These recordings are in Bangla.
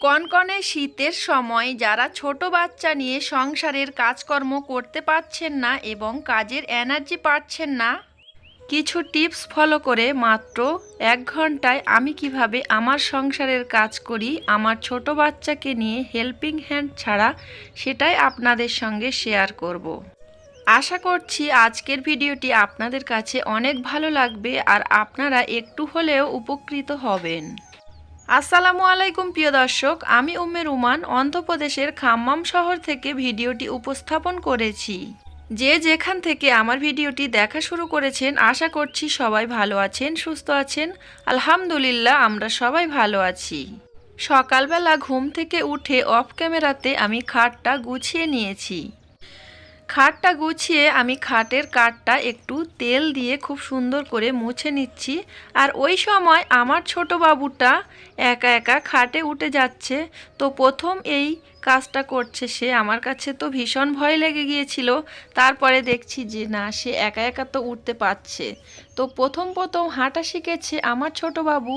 কনকনে শীতের সময় যারা ছোট বাচ্চা নিয়ে সংসারের কাজকর্ম করতে পারছেন না এবং কাজের এনার্জি পাচ্ছেন না, কিছু টিপস ফলো করে মাত্র এক ঘন্টায় আমি কীভাবে আমার সংসারের কাজ করি, আমার ছোট বাচ্চাকে নিয়ে হেল্পিং হ্যান্ড ছাড়া সেটাই আপনাদের সঙ্গে শেয়ার করব। আশা করছি আজকের ভিডিওটি আপনাদের কাছে অনেক ভালো লাগবে আর আপনারা একটু হলেও উপকৃত হবেন আসসালামু আলাইকুম, প্রিয় দর্শক। আমি উম্মে রুমান, অন্ধ্রপ্রদেশের খাম্মাম শহর থেকে ভিডিওটি উপস্থাপন করেছি। যে যেখান থেকে আমার ভিডিওটি দেখা শুরু করেছেন, আশা করছি সবাই ভালো আছেন, সুস্থ আছেন। আলহামদুলিল্লাহ, আমরা সবাই ভালো আছি। সকালবেলা ঘুম থেকে উঠে অফ ক্যামেরাতে আমি খাটটা গুছিয়ে নিয়েছি। খাটটা গুছিয়ে আমি খাটের কাঠটা একটু তেল দিয়ে খুব সুন্দর করে মুছে নিচ্ছি। আর ওই সময় আমার ছোট বাবুটা একা একা খাটে উঠে যাচ্ছে। তো প্রথম এই কাজটা করছে সে। আমার কাছে তো ভীষণ ভয় লেগে গিয়েছিল। তারপরে দেখছি যে না, সে একা একা তো উঠতে পারছে। তো প্রথম প্রথম হাঁটা শিখেছে আমার ছোট বাবু।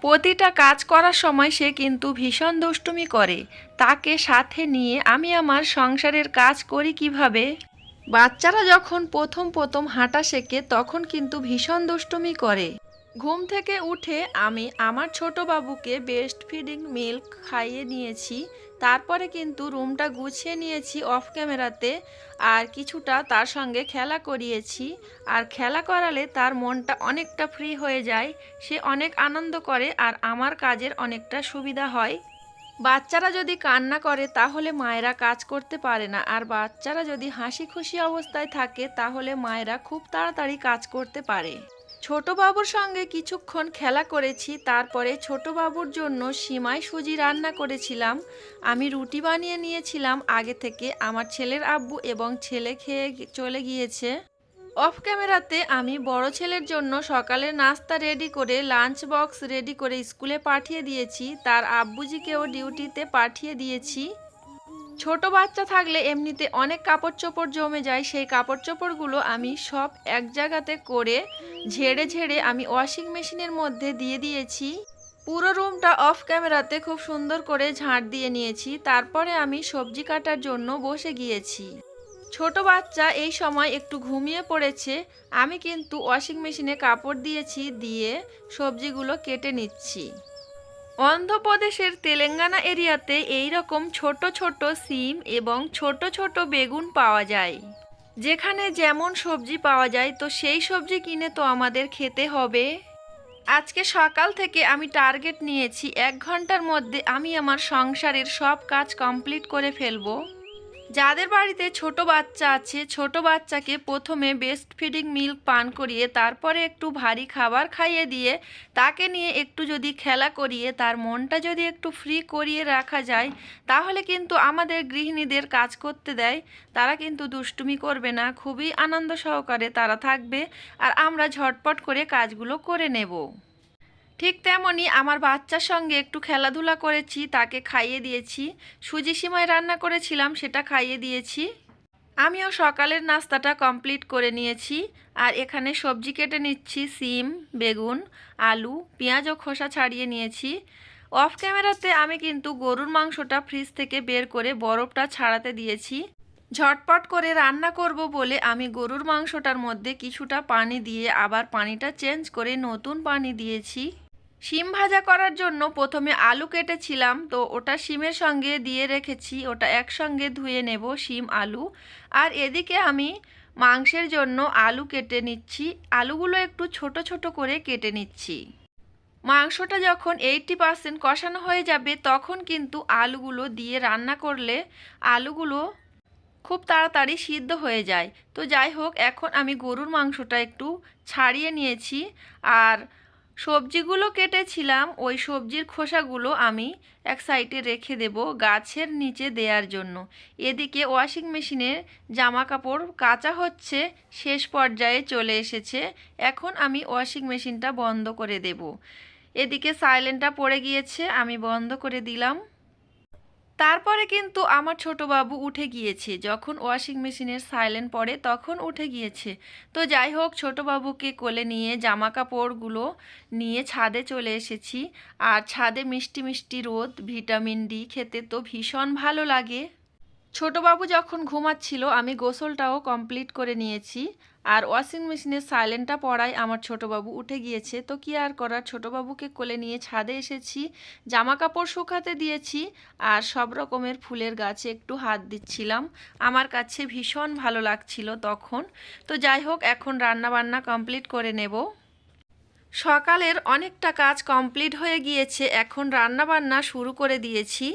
প্রতিটা কাজ করার সময় সে কিন্তু ভীষণ দুষ্টুমি করে। তাকে সাথে নিয়ে আমি আমার সংসারের কাজ করি কীভাবে? বাচ্চারা যখন প্রথম প্রথম হাঁটা শেখে, তখন কিন্তু ভীষণ দুষ্টুমি করে। ঘুম থেকে উঠে আমি আমার ছোট বাবুকে বেস্ট ফিডিং মিল্ক খাইয়ে নিয়েছি। তারপরে কিন্তু রুমটা গুছিয়ে নিয়েছি অফ ক্যামেরাতে, আর কিছুটা তার সঙ্গে খেলা করিয়েছি। আর খেলা করালে তার মনটা অনেকটা ফ্রি হয়ে যায়, সে অনেক আনন্দ করে আর আমার কাজের অনেকটা সুবিধা হয়। বাচ্চারা যদি কান্না করে তাহলে মায়েরা কাজ করতে পারে না, আর বাচ্চারা যদি হাসি খুশি অবস্থায় থাকে তাহলে মায়েরা খুব তাড়াতাড়ি কাজ করতে পারে। ছোট বাবুর সঙ্গে কিছুক্ষণ খেলা করেছি, তারপরে ছোট বাবুর জন্য সিমাই সুজি রান্না করেছিলাম। আমি রুটি বানিয়ে নিয়েছিলাম আগে থেকে। আমার ছেলের আব্বু এবং ছেলে খেয়ে চলে গিয়েছে। অফ ক্যামেরাতে আমি বড় ছেলের জন্য সকালের নাস্তা রেডি করে, লাঞ্চ বক্স রেডি করে স্কুলে পাঠিয়ে দিয়েছি। তার আব্বুজিকেও ডিউটিতে পাঠিয়ে দিয়েছি। ছোট বাচ্চা থাকলে এমনিতে অনেক কাপড় চোপড় জমে যায়, সেই কাপড় চোপড়গুলো আমি সব এক জায়গাতে করে ঝেড়ে ঝেড়ে আমি ওয়াশিং মেশিনের মধ্যে দিয়ে দিয়েছি। পুরো রুমটা অফ ক্যামেরাতে খুব সুন্দর করে ঝাঁট দিয়ে নিয়েছি, তারপরে আমি সবজি কাটার জন্য বসে গিয়েছি। ছোট বাচ্চা এই সময় একটু ঘুমিয়ে পড়েছে, আমি কিন্তু ওয়াশিং মেশিনে কাপড় দিয়েছি, দিয়ে সবজিগুলো কেটে নিচ্ছি। অন্ধ্রপ্রদেশের তেলেঙ্গানা এরিয়াতে এই রকম ছোট ছোট সিম এবং ছোট ছোট বেগুন পাওয়া যায়। যেখানে যেমন সবজি পাওয়া যায়, তো সেই সবজি কিনে তো আমাদের খেতে হবে। আজকে সকাল থেকে আমি টার্গেট নিয়েছি, এক ঘণ্টার মধ্যে আমি আমার সংসারের সব কাজ কমপ্লিট করে ফেলব। যাদের বাড়িতে ছোট বাচ্চা আছে, ছোট বাচ্চাকে প্রথমে বেস্ট ফিডিং মিল্ক পান করিয়ে, তারপরে একটু ভারী খাবার খাইয়ে দিয়ে, তাকে নিয়ে একটু যদি খেলা করিয়ে, তার মনটা যদি একটু ফ্রি করিয়ে রাখা যায়, তাহলে কিন্তু আমাদের গৃহিণীদের কাজ করতে দেয়। তারা কিন্তু দুষ্টুমি করবে না, খুবই আনন্দ সহকারে তারা থাকবে, আর আমরা ঝটপট করে কাজগুলো করে নেব। ঠিক তেমনই আমার বাচ্চার সঙ্গে একটু খেলাধুলা করেছি, তাকে খাইয়ে দিয়েছি। সুজি সিমায় রান্না করেছিলাম, সেটা খাইয়ে দিয়েছি। আমিও সকালের নাস্তাটা কমপ্লিট করে নিয়েছি। আর এখানে সবজি কেটে নিচ্ছি, সিম, বেগুন, আলু, পেঁয়াজ ও খোসা ছাড়িয়ে নিয়েছি। অফ ক্যামেরাতে আমি কিন্তু গরুর মাংসটা ফ্রিজ থেকে বের করে বরফটা ছাড়াতে দিয়েছি। ঝটপট করে রান্না করব বলে আমি গরুর মাংসটার মধ্যে কিছুটা পানি দিয়ে আবার পানিটা চেঞ্জ করে নতুন পানি দিয়েছি। শিম ভাজা করার জন্য প্রথমে আলু কেটেছিলাম, তো ওটা শিমের সঙ্গে দিয়ে রেখেছি, ওটা একসঙ্গে ধুয়ে নেব শিম, আলু। আর এদিকে আমি মাংসের জন্য আলু কেটে নিচ্ছি, আলুগুলো একটু ছোট ছোট করে কেটে নিচ্ছি। মাংসটা যখন এইটটি পার্সেন্ট কষানো হয়ে যাবে, তখন কিন্তু আলুগুলো দিয়ে রান্না করলে আলুগুলো খুব তাড়াতাড়ি সিদ্ধ হয়ে যায়। তো যাই হোক, এখন আমি গরুর মাংসটা একটু ছাড়িয়ে নিয়েছি। আর সবজিগুলো কেটেছিলাম, ওই সবজির খোসাগুলো আমি এক সাইডে রেখে দেব গাছের নিচে দেওয়ার জন্য। এদিকে ওয়াশিং মেশিনে জামা কাপড় কাঁচা হচ্ছে, শেষ পর্যায়ে চলে এসেছে। এখন আমি ওয়াশিং মেশিনটা বন্ধ করে দেব। এদিকে সাইলেন্টটা পড়ে গিয়েছে, আমি বন্ধ করে দিলাম। তারপরে কিন্তু আমার ছোট বাবু উঠে গিয়েছে। যখন ওয়াশিং মেশিনের সাইলেন্ট পড়ে, তখন উঠে গিয়েছে। তো যাই হোক, ছোট বাবুকে কোলে নিয়ে জামা কাপড়গুলো নিয়ে ছাদে চলে এসেছি। আর ছাদে মিষ্টি মিষ্টি রোদ, ভিটামিন ডি খেতে তো ভীষণ ভালো লাগে। ছোটবাবু যখন ঘুমাচ্ছিল, আমি গোসলটাও কমপ্লিট করে নিয়েছি। আর ওয়াশিং মেশিনের সাইলেন্টটা পড়ায় আমার ছোটবাবু উঠে গিয়েছে। তো কি আর করার, ছোটবাবুকে কোলে নিয়ে ছাদে এসেছি জামা কাপড় শুকাতে দিয়েছি আর সব রকমের ফুলের গাছে একটু হাত দিচ্ছিলাম। আমার কাছে ভীষণ ভালো লাগছিল তখন। তো যাই হোক, এখন রান্না বান্না কমপ্লিট করে নেব। সকালের অনেকটা কাজ কমপ্লিট হয়ে গিয়েছে, এখন রান্না বান্না শুরু করে দিয়েছি।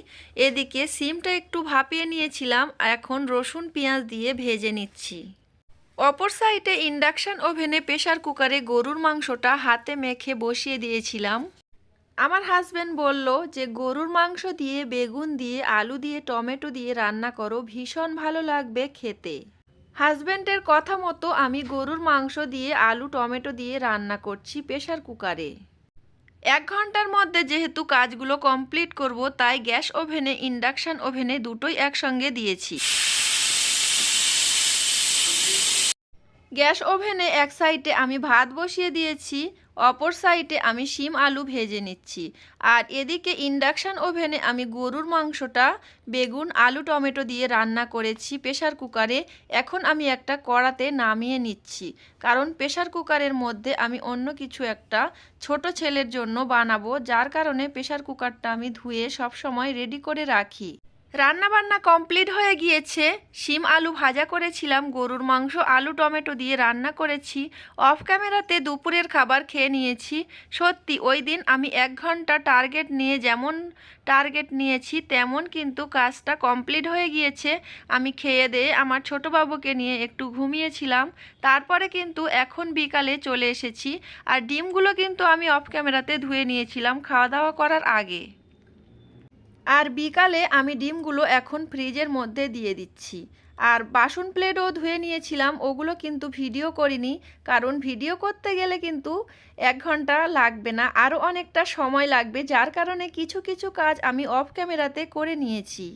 এদিকে সিমটা একটু ভাপিয়ে নিয়েছিলাম, এখন রসুন পেঁয়াজ দিয়ে ভেজে নিচ্ছি। অপর সাইডে ইন্ডাকশান ওভেনে প্রেশার কুকারে গরুর মাংসটা হাতে মেখে বসিয়ে দিয়েছিলাম। আমার হাজবেন্ড বলল যে, গরুর মাংস দিয়ে, বেগুন দিয়ে, আলু দিয়ে, টমেটো দিয়ে রান্না করো, ভীষণ ভালো লাগবে খেতে। হাজবেন্ডের কথা মতো আমি গরুর মাংস দিয়ে আলু, টমেটো দিয়ে রান্না করছি প্রেশার কুকারে। এক ঘণ্টার মধ্যে যেহেতু কাজগুলো কমপ্লিট করব, তাই গ্যাস ওভেনে, ইন্ডাকশান ওভেনে দুটোই একসঙ্গে দিয়েছি। গ্যাস ওভেনে এক সাইডে আমি ভাত বসিয়ে দিয়েছি, অপর সাইডে আমি শিম আলু ভেজে নিচ্ছি। আর এদিকে ইন্ডাকশান ওভেনে আমি গরুর মাংসটা, বেগুন, আলু, টমেটো দিয়ে রান্না করেছি প্রেশার কুকারে। এখন আমি একটা কড়াতে নামিয়ে নিচ্ছি। কারণ প্রেশার কুকারের মধ্যে আমি অন্য কিছু একটা ছোট ছেলের জন্য বানাবো, যার কারণে প্রেশার কুকারটা আমি ধুয়ে সব সময় রেডি করে রাখি। রান্না বান্না কমপ্লিট হয়ে গিয়েছে। শিম আলু ভাজা করেছিলাম, গরুর মাংস, আলু, টমেটো দিয়ে রান্না করেছি। অফ ক্যামেরাতে দুপুরের খাবার খেয়ে নিয়েছি। সত্যি, ওই দিন আমি এক ঘণ্টা টার্গেট নিয়ে যেমন টার্গেট নিয়েছি, তেমন কিন্তু কাজটা কমপ্লিট হয়ে গিয়েছে। আমি খেয়ে দিয়ে আমার ছোট বাবুকে নিয়ে একটু ঘুমিয়েছিলাম। তারপরে কিন্তু এখন বিকালে চলে এসেছি। আর ডিমগুলো কিন্তু আমি অফ ক্যামেরাতে ধুয়ে নিয়েছিলাম খাওয়া দাওয়া করার আগে। আর বিকালে আমি ডিমগুলো এখন ফ্রিজের মধ্যে দিয়ে দিচ্ছি। আর বাসন প্লেটও ধুয়ে নিয়েছিলাম, ওগুলো কিন্তু ভিডিও করিনি, কারণ ভিডিও করতে গেলে কিন্তু এক ঘণ্টা লাগবে না, আরও অনেকটা সময় লাগবে, যার কারণে কিছু কিছু কাজ আমি অফ ক্যামেরাতে করে নিয়েছি।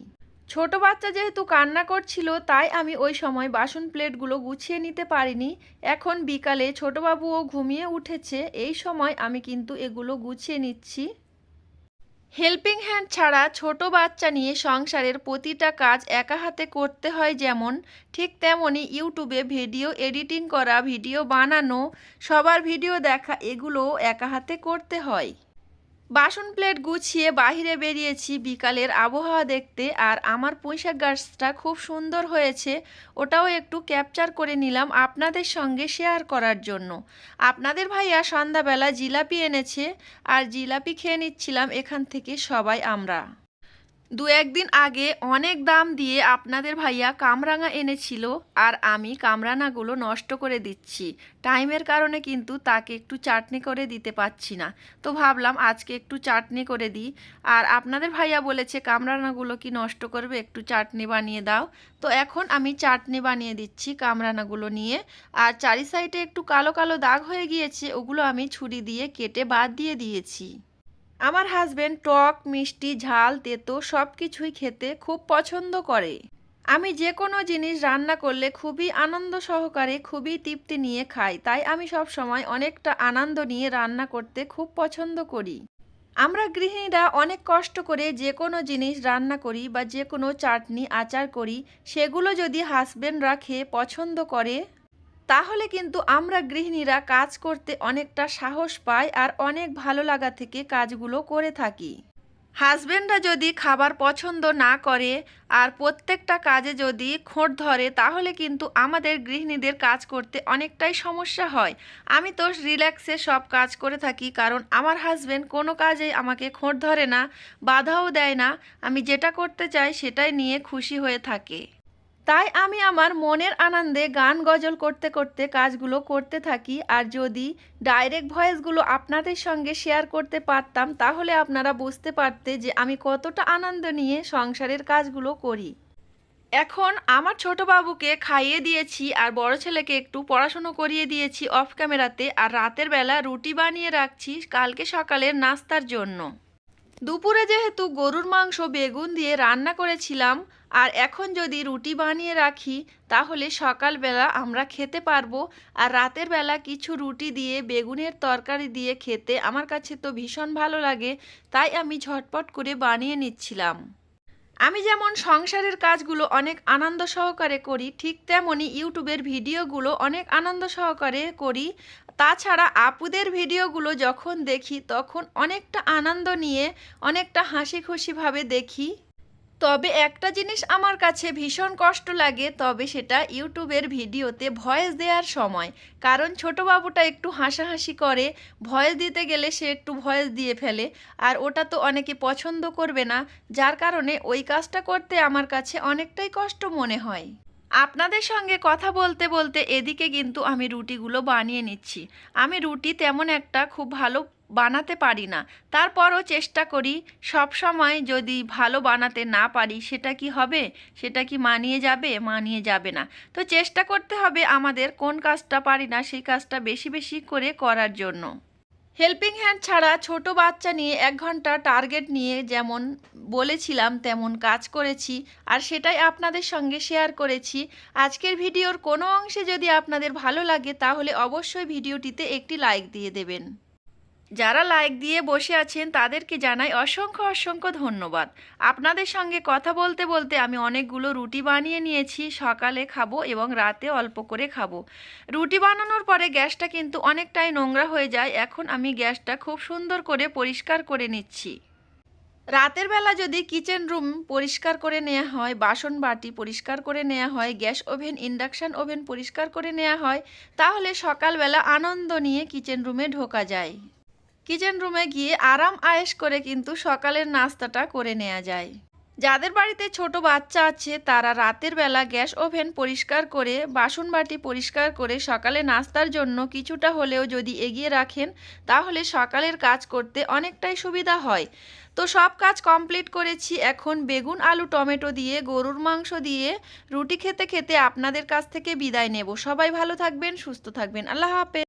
ছোট বাচ্চা যেহেতু কান্না করছিল, তাই আমি ওই সময় বাসন প্লেটগুলো গুছিয়ে নিতে পারিনি। এখন বিকালে ছোটবাবুও ঘুমিয়ে উঠেছে, এই সময় আমি কিন্তু এগুলো গুছিয়ে নিচ্ছি। হেল্পিং হ্যান্ড ছাড়া ছোট বাচ্চা নিয়ে সংসারের প্রতিটা কাজ একা হাতে করতে হয় যেমন, ঠিক তেমনই ইউটিউবে ভিডিও এডিটিং করা, ভিডিও বানানো, সবার ভিডিও দেখা, এগুলোও একা হাতে করতে হয়। বাসন প্লেট গুছিয়ে বাহিরে বেরিয়েছি বিকালের আবহাওয়া দেখতে, আর আমার পুঁইশাক গাছটা খুব সুন্দর হয়েছে। ওটাও একটু ক্যাপচার করে নিলাম আপনাদের সঙ্গে শেয়ার করার জন্য। আপনাদের ভাইয়া সন্ধ্যাবেলা জিলাপি এনেছে, আর জিলাপি খেয়ে নিচ্ছিলাম এখান থেকে সবাই আমরা। দু একদিন আগে অনেক দাম দিয়ে আপনাদের ভাইয়া কামরাঙা এনেছিল আর আমি কামরাঙাগুলো নষ্ট করে দিচ্ছি। টাইমের কারণে কিন্তু তাকে একটু চাটনি করে দিতে পারছি না। তো ভাবলাম আজকে একটু চাটনি করে দিই। আর আপনাদের ভাইয়া বলেছে কামরাঙাগুলো কি নষ্ট করবে? একটু চাটনি বানিয়ে দাও। তো এখন আমি চাটনি বানিয়ে দিচ্ছি কামরাঙাগুলো নিয়ে। আর চারি সাইডে একটু কালো কালো দাগ হয়ে গিয়েছে, ওগুলো আমি ছুরি দিয়ে কেটে বাদ দিয়ে দিয়েছি। আমার হাজবেন্ড টক, মিষ্টি, ঝাল, তেতো সব কিছুই খেতে খুব পছন্দ করে। আমি যে কোনো জিনিস রান্না করলে খুবই আনন্দ সহকারে, খুবই তৃপ্তি নিয়ে খাই। তাই আমি সব সময় অনেকটা আনন্দ নিয়ে রান্না করতে খুব পছন্দ করি। আমরা গৃহিণীরা অনেক কষ্ট করে যে কোনো জিনিস রান্না করি বা যে কোনো চাটনি, আচার করি, সেগুলো যদি হাজব্যান্ডরা খেয়ে পছন্দ করে তাহলে কিন্তু আমরা গৃহিণীরা কাজ করতে অনেকটা সাহস পাই আর অনেক ভালো লাগা থেকে কাজগুলো করে থাকি। হাজব্যান্ডরা যদি খাবার পছন্দ না করে আর প্রত্যেকটা কাজে যদি খোঁট ধরে, তাহলে কিন্তু আমাদের গৃহিণীদের কাজ করতে অনেকটাই সমস্যা হয়। আমি তো রিল্যাক্সে সব কাজ করে থাকি, কারণ আমার হাজব্যান্ড কোনো কাজে আমাকে খোঁট ধরে না, বাধাও দেয় না। আমি যেটা করতে চাই সেটাই নিয়ে খুশি হয়ে থাকে। তাই আমি আমার মনের আনন্দে গান গজল করতে করতে কাজগুলো করতে থাকি, আর যদি ডাইরেক্ট ভয়েসগুলো আপনাদের সঙ্গে শেয়ার করতে পারতাম, তাহলে আপনারা বুঝতে পারতে যে আমি কতটা আনন্দ নিয়ে সংসারের কাজগুলো করি। এখন আমার ছোট বাবুকে খাইয়ে দিয়েছি, আর বড় ছেলেকে একটু পড়াশুনো করিয়ে দিয়েছি অফ ক্যামেরাতে আর রাতের বেলা রুটি বানিয়ে রাখছি কালকে সকালের নাস্তার জন্য। দুপুরে যেহেতু গরুর মাংস, বেগুন দিয়ে রান্না করেছিলাম আর এখন যদি রুটি বানিয়ে রাখি, তাহলে সকালবেলা আমরা খেতে পারব। আর রাতের বেলা কিছু রুটি দিয়ে, বেগুনের তরকারি দিয়ে খেতে আমার কাছে তো ভীষণ ভালো লাগে, তাই আমি ঝটপট করে বানিয়ে নিচ্ছিলাম। আমি যেমন সংসারের কাজগুলো অনেক আনন্দ সহকারে করি, ঠিক তেমনই ইউটিউবের ভিডিওগুলো অনেক আনন্দ সহকারে করি। তাছাড়া আপুদের ভিডিওগুলো যখন দেখি, তখন অনেকটা আনন্দ নিয়ে, অনেকটা হাসি খুশিভাবে দেখি। তবে একটা জিনিস আমার কাছে ভীষণ কষ্ট লাগে, তবে সেটা ইউটিউবের ভিডিওতে ভয়েস দেওয়ার সময়। কারণ ছোট বাবুটা একটু হাসাহাসি করে, ভয়েস দিতে গেলে সে একটু ভয়েস দিয়ে ফেলে, আর ওটা তো অনেকে পছন্দ করবে না। যার কারণে ওই কাজটা করতে আমার কাছে অনেকটাই কষ্ট মনে হয়। আপনাদের সঙ্গে কথা বলতে বলতে এদিকে কিন্তু আমি রুটিগুলো বানিয়ে নিচ্ছি। আমি রুটি তেমন একটা খুব ভালো বানাতে পারি না। তারপরও চেষ্টা করি, সব সময় যদি ভালো বানাতে না পারি, সেটা কি হবে? সেটা কি মানিয়ে যাবে? মানিয়ে যাবে না। তো চেষ্টা করতে হবে আমাদের কোন কাজটা পারি না, সেই কাজটা বেশি বেশি করে করার জন্য। হেল্পিং হ্যান্ড ছাড়া ছোট বাচ্চা নিয়ে এক ঘণ্টা টার্গেট নিয়ে যেমন বলেছিলাম, তেমন কাজ করেছি। আর সেটাই আপনাদের সঙ্গে শেয়ার করেছি। আজকের ভিডিওর কোনো অংশে যদি আপনাদের ভালো লাগে, তাহলে অবশ্যই ভিডিওটিতে একটি লাইক দিয়ে দেবেন। যারা লাইক দিয়ে বসে আছেন, তাদেরকে জানাই অসংখ্য অসংখ্য ধন্যবাদ। আপনাদের সঙ্গে কথা বলতে বলতে আমি অনেকগুলো রুটি বানিয়ে নিয়েছি, সকালে খাব এবং রাতে অল্প করে খাব। রুটি বানানোর পরে গ্যাসটা কিন্তু অনেকটাই নোংরা হয়ে যায়, এখন আমি গ্যাসটা খুব সুন্দর করে পরিষ্কার করে নিচ্ছি। রাতের বেলা যদি কিচেন রুম পরিষ্কার করে নেওয়া হয়, বাসন বাটি পরিষ্কার করে নেওয়া হয়, গ্যাস ওভেন, ইন্ডাকশান ওভেন পরিষ্কার করে নেওয়া হয়, তাহলে সকালবেলা আনন্দ নিয়ে কিচেন রুমে ঢোকা যায়। কিচেন রুমে গিয়ে আরাম আয়েশ করে কিন্তু সকালের নাস্তাটা করে নেওয়া যায়। যাদের বাড়িতে ছোট বাচ্চা আছে, তারা রাতের বেলা গ্যাস ওভেন পরিষ্কার করে, বাসন বাটি পরিষ্কার করে সকালে নাস্তার জন্য কিছুটা হলেও যদি এগিয়ে রাখেন, তাহলে সকালের কাজ করতে অনেকটাই সুবিধা হয়। তো সব কাজ কমপ্লিট করেছি, এখন বেগুন, আলু, টমেটো দিয়ে, গরুর মাংস দিয়ে রুটি খেতে খেতে আপনাদের কাছ থেকে বিদায় নেব। সবাই ভালো থাকবেন, সুস্থ থাকবেন। আল্লাহ হাফেজ।